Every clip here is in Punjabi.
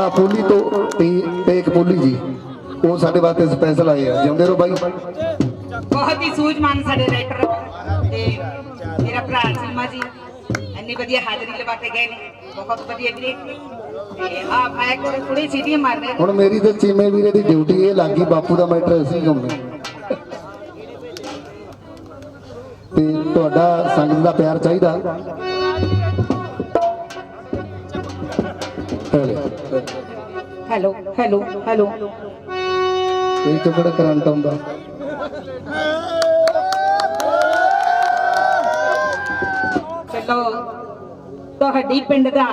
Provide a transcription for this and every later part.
ਭਰਾ ਪੋਲੀ ਤੋਂ ਇੱਕ ਪੋਲੀ ਜੀ। ਉਹ ਸਾਡੇ ਵਾਸਤੇ ਸਪੈਸ਼ਲ ਆਏ ਆ। ਜਿਉਂਦੇ ਰਹੋ ਬਾਈ। ਬਹੁਤ ਹੀ ਸੂਝਵਾਨ ਸਾਡੇ ਰਾਈਟਰ ਤੇ ਮੇਰਾ ਭਰਾ ਚੀਮਾ ਜੀ। ਇੰਨੀ ਵਧੀਆ ਹਾਜ਼ਰੀ ਲਵਾ ਕੇ ਗਏ ਨੇ। ਬਹੁਤ ਵਧੀਆ ਵੀਰੇ ਤੇ ਆ ਮੈਂ ਥੋੜੀ ਸੀਟੀਆਂ ਮਾਰ ਰਿਹਾ ਹੁਣ ਮੇਰੀ ਤੇ ਚੀਮੇ ਵੀਰੇ ਦੀ ਡਿਊਟੀ ਇਹ ਲੱਗੀ ਬਾਪੂ ਦਾ ਮੈਟਰ ਅਸੀਂ ਗਾਉਂਦੇ ਤੇ ਤੁਹਾਡਾ ਸੰਗਤ ਦਾ ਪਿਆਰ ਚਾਹੀਦਾ। Hello hello hello. ਇਹ ਤੋਂ ਕਿਹੜਾ ਕਰੰਟ ਆਉਂਦਾ? ਚਲੋ ਤੁਹਾਡੀ ਪਿੰਡ ਦਾ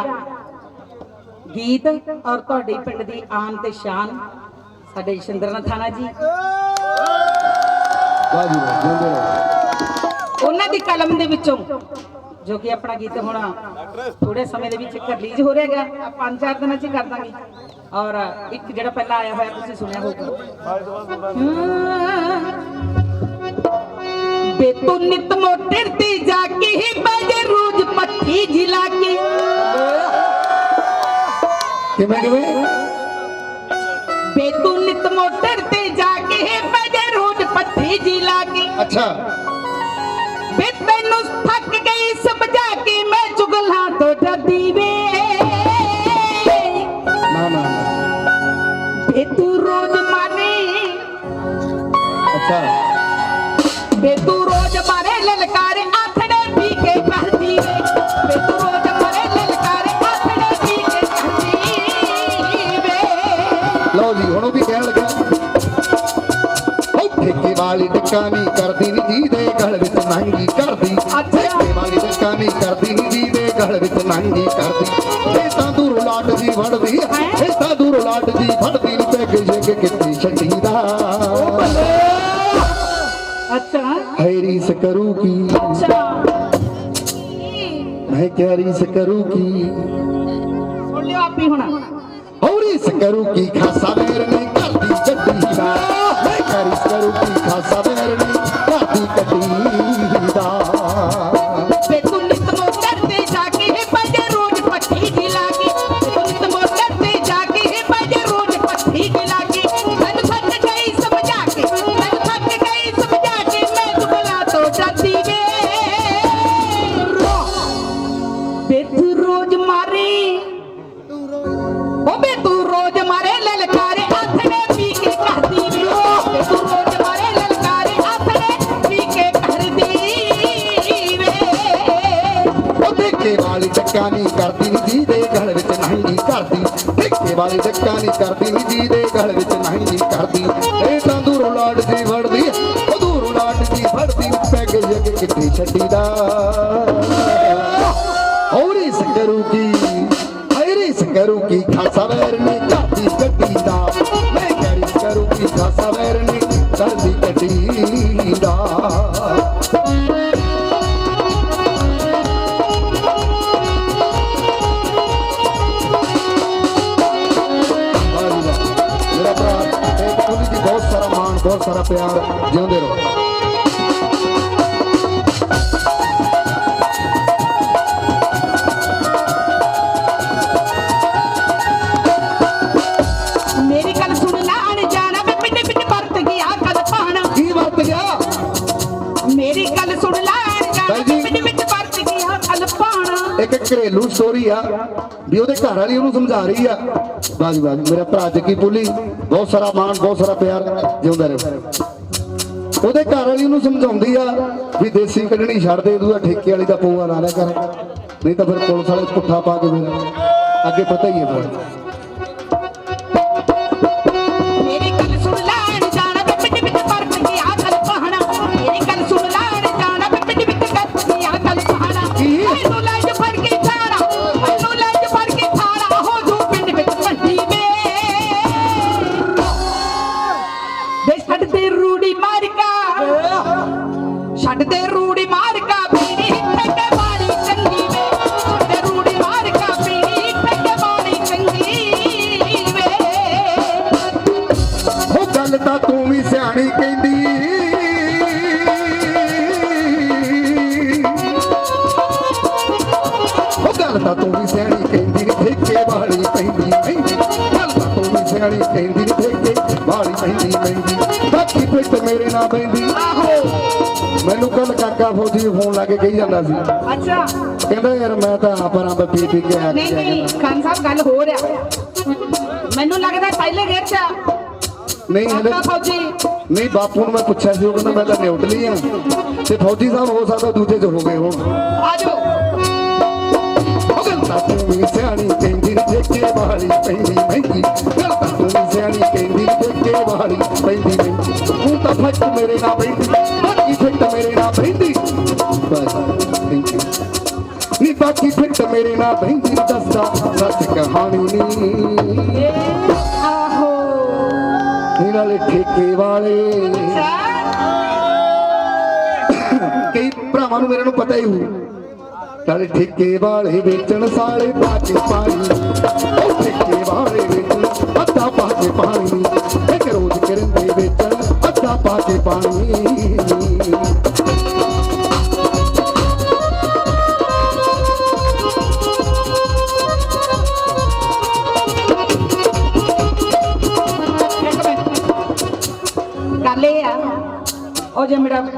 ਗੀਤ ਔਰ ਤੁਹਾਡੀ ਪਿੰਡ ਦੀ ਆਨ ਤੇ ਸ਼ਾਨ ਸਾਡੇ ਸ਼ਿੰਦਰਨਾਥ ਥਾਣਾ ਜੀ। ਵਾਹ ਜੀ ਵਾਹ ਉਹਨਾਂ ਦੀ ਕਲਮ ਦੇ ਵਿੱਚੋਂ ਜੋ ਕਿ ਆਪਣਾ ਗੀਤ ਹੁਣ ਥੋੜੇ ਸਮੇਂ ਦੇ ਵਿੱਚ ਰਿਲੀਜ਼ ਹੋ ਰਿਹਾ ਹੈਗਾ ਪੰਜ ਚਾਰ ਦਿਨਾਂ 'ਚ ਹੀ ਕਰ ਦਾਂਗੇ। ਔਰ ਇੱਕ ਜਿਹੜਾ ਪਹਿਲਾਂ ਆਇਆ ਹੋਇਆ ਤੁਸੀਂ ਸੁਣਿਆ ਹੋਊਗਾ। ਬੇ ਤੂੰ ਨਿਤ ਮੋਟਰ ਤੇ ਜਾ ਕੇ ਹੀ ਬਜੇ ਰੋਜ਼ ਪੱਠੀ ਜਿਲਾ ਕੇ। ਕਿਵੇਂ ਕਿਵੇਂ? ਬੇ ਤੂੰ ਨਿਤ ਮੋਟਰ ਤੇ ਜਾ ਕੇ ਹੀ ਬਜੇ ਰੋਜ਼ ਪੱਠੀ ਜਿਲਾ ਕੇ। ਅੱਛਾ। ਵੇ ਤੈਨੂੰ ਥੱਕ ਕੇ ਮੈਂ ਚੁਗਲਾਂ ਤੋਂ ਡਰਦੀ ਵੇ। ਨਾ ਨਾ ਨਾ। ਵੇ ਤੂੰ ਰੋਜ਼ ਮਾਰੇ। ਅੱਛਾ। ਵੇ ਤੂੰ ਰੋਜ਼ ਮਾਰੇ ਲਲਕਾਰੇ ਆਥੜੇ ਪੀ ਕੇ ਕਰਦੀ ਵੇ। ਵੇ ਤੂੰ ਰੋਜ਼ ਮਾਰੇ ਲਲਕਾਰੇ ਆਥੜੇ ਪੀ ਕੇ ਕਰਦੀ ਵੇ। ਲਓ ਜੀ ਹੁਣ ਉਹ ਵੀ ਕਹਿਣ ਲੱਗਾ ਉਹ ਠੇਕੇ ਵਾਲੀ ਟੱਕਾ ਨਹੀਂ ਕਰਦੀ ਟੱਕਾ ਨਹੀਂ ਕਰਦੀ ਨੀ ਜੀ ਦੇ ਗਲ ਵਿੱਚ ਨਾਂਗੀ ਕਰਦੀ। ਇਹ ਤਾਂ ਦੂਰ ਲਾਟ ਜੀ ਫੜਦੀ ਇਹ ਤਾਂ ਦੂਰ ਲਾਟ ਜੀ ਫੜਦੀ ਪੈਗ ਜਗ ਕਿੱਥੇ ਛੱਡੀ ਦਾ ਅੱਛਾ। ਹੈਰੀਸ ਕਰੂ ਕੀ ਅੱਛਾ। ਮੈਂ ਕਿਹਾ ਰੀਸ ਕਰੂ ਕੀ ਸੁਣ ਲਿਓ ਆਪੀ ਹੁਣ। ਹੌਰੀਸ ਕਰੂ ਕੀ ਖਾਸਾ ਮੇਰ ਨਹੀਂ ਕਰਦੀ ਗੱਡੀ ਦਾ। ਮੈਂ ਕਰੂ ਕੀ ਖਾਸਾ ਮੇਰ ਨਹੀਂ ਜੀ ਦੇ ਗਲ ਵਿੱਚ ਨਹੀਂ ਜੀ ਕਰਦੀ। ਦੇਖੇ ਵਾਲੀ ਟੱਕਾ ਨਹੀਂ ਕਰਦੀ ਜੀ ਦੇ ਗਲ ਵਿੱਚ ਨਹੀਂ ਜੀ ਕਰਦੀ। ਇਹ ਤਾਂ ਦੂਰੋਂ ਲਾਡ ਜੀ ਵੜਦੀ, ਉਹ ਦੂਰੋਂ ਲਾਡ ਜੀ ਫੜਦੀ ਪੈਗ ਜਗ ਕਿੱਥੇ ਛੱਡੀ ਵਰਤ ਗਿਆ? ਕਲ ਪਾਣਾ। ਇੱਕ ਘਰੇਲੂ ਸਟੋਰੀ ਆ ਵੀ ਉਹਦੇ ਘਰ ਵਾਲੀ ਉਹਨੂੰ ਸਮਝਾ ਰਹੀ ਆ। ਬਾਜੀ ਬਾਜੀ, ਮੇਰਾ ਭਰਾ ਜੱਗੀ ਪੁੱਲੀ ਬਹੁਤ ਸਾਰਾ ਮਾਣ, ਬਹੁਤ ਸਾਰਾ ਪਿਆਰ ਜਿਉਂਦਾ ਰਹੇ। ਉਹਦੇ ਘਰ ਵਾਲੀ ਉਹਨੂੰ ਸਮਝਾਉਂਦੀ ਆ ਵੀ ਦੇਸੀ ਕੱਢਣੀ ਛੱਡ ਦੇ, ਤੂੰ ਠੇਕੇ ਵਾਲੀ ਦਾ ਪਊਆ ਨਾ ਲਿਆ ਕਰ। ਨਹੀਂ ਤਾਂ ਫਿਰ ਪੁਲਿਸ ਵਾਲੇ ਪੁੱਠਾ ਪਾ ਕੇ ਫਿਰ ਅੱਗੇ ਪਤਾ ਹੀ ਹੈ ਫਿਰ। ਛੱਡ ਦੇ ਰੂੜੀ ਚੰਗੀ ਵੇ। ਦੇ ਰੂੜੀ ਚੰਗੀ ਵੇ। ਗੱਲ ਤਾਂ ਤੂੰ ਵੀ ਸਿਆਣੀ ਕਹਿੰਦੀ। ਉਹ ਗੱਲ ਤਾਂ ਤੂੰ ਵੀ ਸਿਆਣੀ ਕਹਿੰਦੀ ਠੇਕੇ ਵਾਲੀ ਪੈਂਦੀ ਪੈਂਦੀ। ਸਿਆਣੀ ਕਹਿੰਦੀ ਨੀ ਠੇਕੇ ਬਾਲੀ ਪੈਂਦੀ ਪੈਂਦੀ। ਬਾਕੀ ਪਿੱਟ ਮੇਰੇ ਨਾਲ ਪੈਂਦੀ ਆਹੋ ਮੈਨੂੰ ਕੱਲ ਕਾਕਾ ਫੌਜੀ ਫੋਨ ਲਾ ਕੇ ਕਹੀ ਜਾਂਦਾ ਸੀ। ਅੱਛਾ। ਕਹਿੰਦਾ ਯਾਰ ਮੈਂ ਤਾਂ ਆਪਰਾਂ ਪੀ ਪੀ ਕੇ ਆ ਨਹੀਂ ਨਹੀਂ ਖਾਨ ਸਾਹਿਬ ਗੱਲ ਹੋ ਰਿਹਾ। ਮੈਨੂੰ ਲੱਗਦਾ ਪਹਿਲੇ ਗੇਰ ਚ ਨਹੀਂ ਹਲੇ ਫੌਜੀ। ਨਹੀਂ ਬਾਪੂ ਨੂੰ ਮੈਂ ਪੁੱਛਿਆ ਸੀ ਉਹ ਕਹਿੰਦਾ ਮੈਂ ਤਾਂ ਨਿਊਟਲੀ ਆ। ਤੇ ਫੌਜੀ ਸਾਹਿਬ ਹੋ ਸਕਦਾ ਦੂਜੇ ਚ ਹੋ ਗਏ ਹੋਣ ਆਜੋ ਉਹ ਕਹਿੰਦਾ ਤੂੰ ਸਿਆਣੀ ਕਹਿੰਦੀ ਠੇਕੇ ਬਾਲੀ ਪੈਂਦੀ ਮਹਿੰਗੀ। ਕਹਿੰਦਾ ਤੂੰ ਸਿਆਣੀ ਕਹਿੰਦੀ ਠੇਕੇ ਬਾਲੀ ਪੈਂਦੀ ਮਹਿੰਗੀ। ਤੂੰ ਤਾਂ ਫੱਟ ਮੇਰੇ ਨਾਲ ਪੈਂਦੀ। ਬਾਕੀ ਫਿੱਟ ਮੇਰੇ ਨਾਲ ਪੈਂਦੀ ਬਸ ਥੈਂਕ ਯੂ ਨੀ ਬਾਕੀ ਫਿੱਟ ਮੇਰੇ ਨਾਲ ਪੈਂਦੀ ਦੱਸਦਾ ਸੱਚ ਕਹਾਣੀ ਨੀ। ਆਹੋ। ਨੀ ਨਾਲੇ ਠੇਕੇ ਵਾਲੇ। ਕਈ ਭਰਾਵਾਂ ਨੂੰ ਮੇਰੇ ਨੂੰ ਪਤਾ ਹੀ ਹੋਊ। ਨਾਲੇ ਠੇਕੇ ਵਾਲੇ ਵੇਚਣ ਸਾਲੇ ਪਾ ਕੇ ਪਾਣੀ। ਉਹ ਠੇਕੇ ਵਾਲੇ ਵੇਚਣ ਅੱਧਾ ਪਾ ਕੇ ਪਾਣੀ। ਇੱਕ ਰੋਜ਼ ਕਰਨ ਦੇ ਵੇਚਣ ਅੱਧਾ ਪਾ ਕੇ ਪਾਣੀ।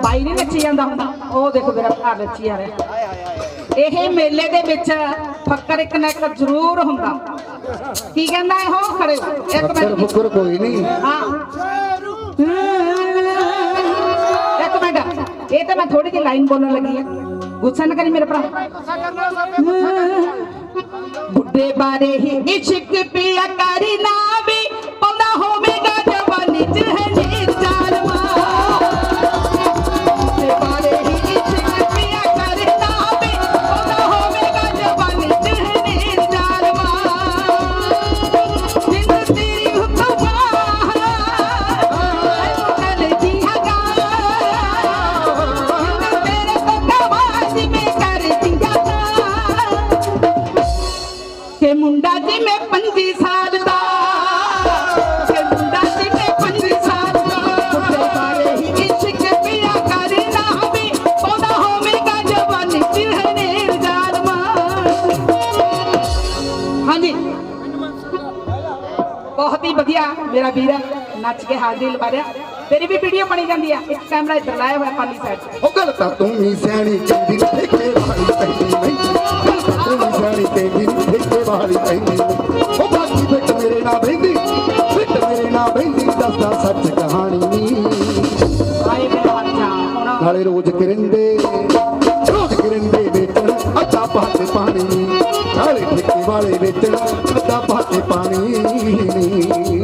ਬਾਈ ਨਹੀਂ ਨੱਚੀ ਜਾਂਦਾ ਹੁੰਦਾ। ਉਹ ਦੇਖੋ ਮੇਰਾ ਭਰਾ ਨੱਚੀ ਆ ਰਿਹਾ। ਇਹ ਮੇਲੇ ਦੇ ਵਿੱਚ ਫੱਕਰ ਇੱਕ ਨਾ ਇੱਕ ਜ਼ਰੂਰ ਹੁੰਦਾ। ਕੀ ਕਹਿੰਦਾ ਇਹ? ਹੋ ਖੜੇ। ਇੱਕ ਮਿੰਟ। ਫੁੱਕਰ ਕੋਈ ਨਹੀਂ। ਹਾਂ। ਇੱਕ ਮਿੰਟ। ਇਹ ਤਾਂ ਮੈਂ ਥੋੜੀ ਜਿਹੀ ਲਾਈਨ ਬੋਲਣ ਲੱਗੀ ਆ। ਗੁੱਸਾ ਨਾ ਕਰੀ ਮੇਰੇ ਭਰਾ। ਬੁੱਢੇ ਬਾਰੇ ਹੀ ਇਸ਼ਕ ਪਿਆ ਕਰੀ ਨਾ ਵੀ। ਪਾਉਂਦਾ ਹੋਵੇਗਾ ਜਵਾਨੀ ਚ ਹੈ ਹੀ ਵਧੀਆ, ਮੇਰਾ ਵੀਰ ਨੱਚ ਕੇ ਹਾਜ਼ਰੀ ਲਵਾ ਰਿਹਾ। ਤੇਰੀ ਵੀ ਵੀਡੀਓ ਬਣੀ ਜਾਂਦੀ ਆ। ਇੱਕ ਕੈਮਰਾ ਇੱਧਰ ਲਾਇਆ ਹੋਇਆ ਪਾਲੀ ਸਾਈਡ ਉਹ ਗੱਲ ਤਾਂ ਤੂੰ ਵੀ ਸਿਆਣੀ ਕਹਿੰਦੀ ਨੀ ਠੇਕੇ ਵਾਲੀ ਪੈਂਦੀ। ਮਹਿੰਗੀ ਗੱਲ ਤਾਂ ਤੂੰ ਵੀ ਸਿਆਣੀ ਕਹਿੰਦੀ ਨੀ ਠੇਕੇ ਵਾਲੀ ਪੈਂਦੀ। ਉਹ ਬਾਕੀ ਫਿੱਟ ਮੇਰੇ ਨਾਲ ਬਹਿੰਦੀ ਫਿੱਟ ਮੇਰੇ ਨਾਲ ਬਹਿੰਦੀ ਦੱਸਦਾ ਸੱਚ ਕਹਾਣੀ ਆਏ ਮੇਰੇ ਬੱਚਾ ਨਾਲੇ ਰੋਜ਼ ਕਰਿੰਦੇ ਰੋਜ਼ ਕਰਿੰਦੇ ਵੇਚਣ ਅੱਧਾ ਪਾ ਪਾਣੀ। ਵਾਲੇ ਵੇਚਣ ਅੱਧਾ ਪਾ ਕੇ ਪਾਣੀ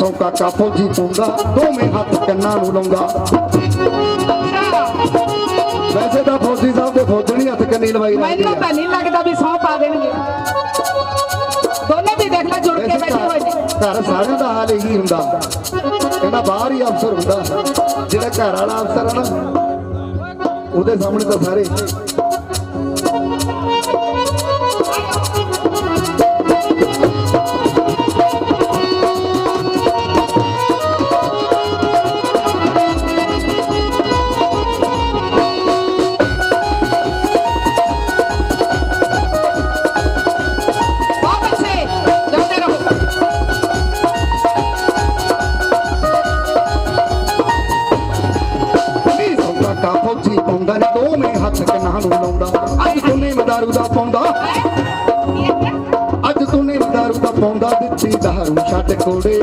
ਸੌ ਕਾਕਾ ਫੌਜੀ ਪਾਉਂਦਾ ਦੋਵੇਂ ਹੱਥ ਕੰਨਾਂ ਨੂੰ ਲਾਉਂਦਾ। ਵੈਸੇ ਤਾਂ ਫੌਜੀ ਸਾਹਿਬ ਦੇ ਫੌਜਣੀ ਹੱਥ ਕੰਨੀ ਲਵਾਈ ਰਹਿੰਦੀ ਮੈਨੂੰ ਤਾਂ ਨਹੀਂ ਲੱਗਦਾ ਵੀ ਸੌ ਪਾ ਦੇਣਗੇ। ਦੋਨੇ ਵੀ ਦੇਖ ਲੈ ਜੁੜ ਕੇ ਬੈਠੇ ਹੋਏ ਨੇ। ਘਰ ਸਾਰਿਆਂ ਦਾ ਹਾਲ ਇਹੀ ਹੁੰਦਾ। ਕਹਿੰਦਾ ਬਾਹਰ ਹੀ ਅਫਸਰ ਹੁੰਦਾ। ਜਿਹੜਾ ਘਰ ਵਾਲਾ ਅਫਸਰ ਹੈ ਨਾ ਉਹਦੇ ਸਾਹਮਣੇ ਤਾਂ ਸਾਰੇ। ਦਾਰੂ ਦਾ ਪਾਉਂਦਾ ਅੱਜ ਨਹੀਂ ਦਾਰੂ ਦਾ ਪਾਉਂਦਾ ਦਿੱਤੀ ਦਾਰੂ ਛੱਡ ਕੋੜੇ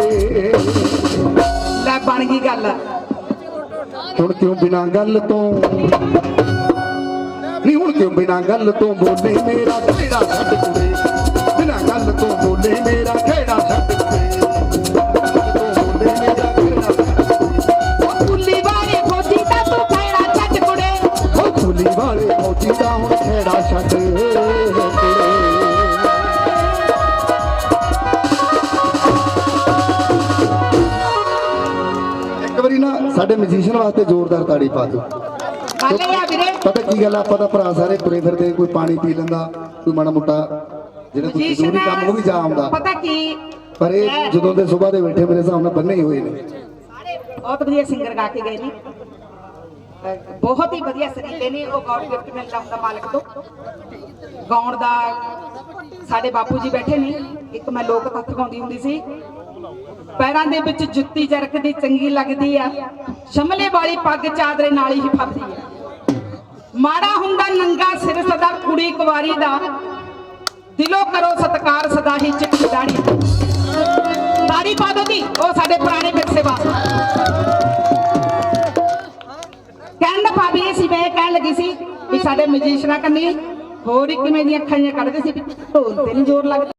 ਲੈ ਬਣ ਗਈ ਗੱਲ। ਹੁਣ ਕਿਉਂ ਬਿਨਾਂ ਗੱਲ ਤੋਂ? ਨਹੀਂ ਹੁਣ ਕਿਉਂ ਬਿਨਾਂ ਗੱਲ ਤੋਂ ਬੋਲੇ ਮੇਰਾ ਖੇੜਾ ਛੱਡ ਕੁੜੇ ਸਾਡੇ ਮਿਊਜ਼ੀਸ਼ੀਅਨ ਵਾਸਤੇ ਜ਼ੋਰਦਾਰ ਤਾੜੀ ਪਾ ਦਿਓ। ਪਤਾ ਕੀ ਗੱਲ ਆਪਾਂ ਤਾਂ ਭਰਾ ਸਾਰੇ ਤੁਰੇ ਫਿਰਦੇ ਕੋਈ ਪਾਣੀ ਪੀ ਲੈਂਦਾ ਕੋਈ ਮਾੜਾ ਮੋਟਾ ਜਿਹੜਾ ਕੋਈ ਜ਼ਰੂਰੀ ਕੰਮ ਉਹ ਵੀ ਜਾ ਆਉਂਦਾ। ਪਤਾ ਕੀ? ਪਰ ਇਹ ਜਦੋਂ ਦੇ ਸਵੇਰ ਦੇ ਬੈਠੇ ਮੇਰੇ ਹਿਸਾਬ ਨਾਲ ਬੰਨੇ ਹੀ ਹੋਏ ਨੇ। ਬਹੁਤ ਵਧੀਆ ਸਿੰਗਰ ਗਾ ਕੇ ਗਏ ਨੇ ਬਹੁਤ ਹੀ ਵਧੀਆ ਸਰੀਲੇ ਨੇ ਉਹ ਗੌਡ ਗਿਫਟ ਮਿਲਦਾ ਹੁੰਦਾ ਮਾਲਕ ਤੋਂ। ਗਾਉਣ ਦਾ ਸਾਡੇ ਬਾਪੂ ਜੀ ਬੈਠੇ ਨੇ। ਇੱਕ ਮੈਂ ਲੋਕ ਤੱਥ ਗਾਉਂਦੀ ਹੁੰਦੀ ਸੀ। ਪੈਰਾਂ ਦੇ ਵਿੱਚ ਜੁੱਤੀ ਜਰਕਦੀ ਚੰਗੀ ਲੱਗਦੀ ਆ। ਸ਼ਮਲੇ ਵਾਲੀ ਪੱਗ ਚਾਦਰੇ ਨਾਲ ਹੀ ਫੱਬਦੀ ਆ। ਮਾੜਾ ਹੁੰਦਾ ਨੰਗਾ ਸਿਰ ਸਦਾ ਕੁੜੀ ਕੁਵਾਰੀ ਦਾ। ਦਿਲੋਂ ਕਰੋ ਸਤਕਾਰ ਸਦਾ ਹੀ ਚਿੱਟੀ ਦਾੜੀ ਤਾੜੀ ਪਾ ਦੋ ਦੀ ਉਹ ਸਾਡੇ ਪੁਰਾਣੇ ਵਿਰਸੇ ਵਾਸਤੇ। ਕਹਿਣ ਦਾ ਭਾਵ ਇਹ ਸੀ, ਮੈਂ ਇਹ ਕਹਿਣ ਲੱਗੀ ਸੀ ਵੀ ਸਾਡੇ ਮਜੀਸ਼ਨਾ ਕੰਨੀ ਹੋਰ ਇੱਕ ਕਿਵੇਂ ਦੀਆਂ ਅੱਖਾਂ ਜਿਹੀਆਂ ਕੱਢਦੇ ਸੀ ਢੋਲ ਤੇ ਨਹੀਂ ਜ਼ੋਰ ਲੱਗਦਾ।